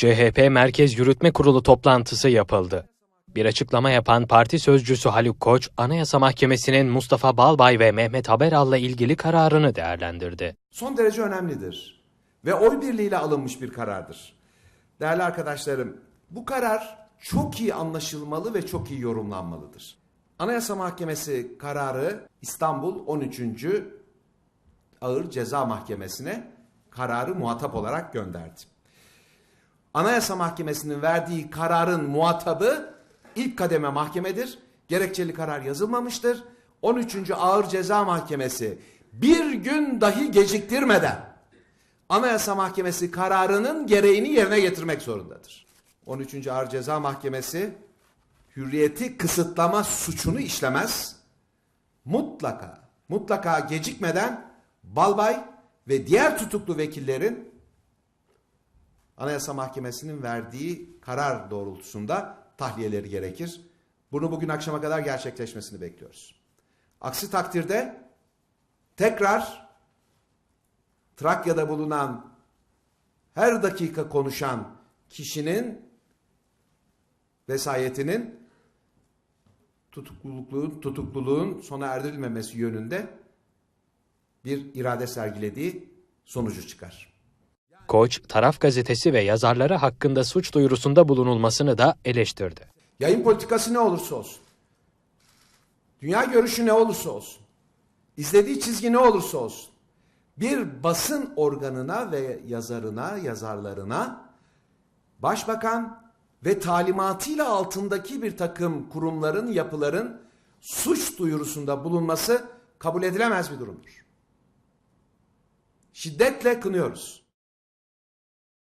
CHP Merkez Yürütme Kurulu toplantısı yapıldı. Bir açıklama yapan parti sözcüsü Haluk Koç, Anayasa Mahkemesi'nin Mustafa Balbay ve Mehmet Haberal'la ilgili kararını değerlendirdi. son derece önemlidir ve oy birliğiyle alınmış bir karardır. Değerli arkadaşlarım, bu karar çok iyi anlaşılmalı ve çok iyi yorumlanmalıdır. Anayasa Mahkemesi kararı İstanbul 13. Ağır Ceza Mahkemesi'ne kararı muhatap olarak gönderdi. Anayasa Mahkemesi'nin verdiği kararın muhatabı ilk kademe mahkemedir. Gerekçeli karar yazılmamıştır. 13. Ağır Ceza Mahkemesi bir gün dahi geciktirmeden Anayasa Mahkemesi kararının gereğini yerine getirmek zorundadır. 13. Ağır Ceza Mahkemesi hürriyeti kısıtlama suçunu işlemez. Mutlaka, mutlaka gecikmeden Balbay ve diğer tutuklu vekillerin Anayasa Mahkemesi'nin verdiği karar doğrultusunda tahliyeleri gerekir. Bunu bugün akşama kadar gerçekleşmesini bekliyoruz. Aksi takdirde tekrar Trakya'da bulunan her dakika konuşan kişinin vesayetinin tutukluluğun, tutukluluğun sona erdirilmemesi yönünde bir irade sergilediği sonucu çıkar. Koç, taraf gazetesi ve yazarları hakkında suç duyurusunda bulunulmasını da eleştirdi. Yayın politikası ne olursa olsun, dünya görüşü ne olursa olsun, izlediği çizgi ne olursa olsun, bir basın organına ve yazarına, yazarlarına başbakan ve talimatıyla altındaki bir takım kurumların, yapıların suç duyurusunda bulunması kabul edilemez bir durumdur. Şiddetle kınıyoruz.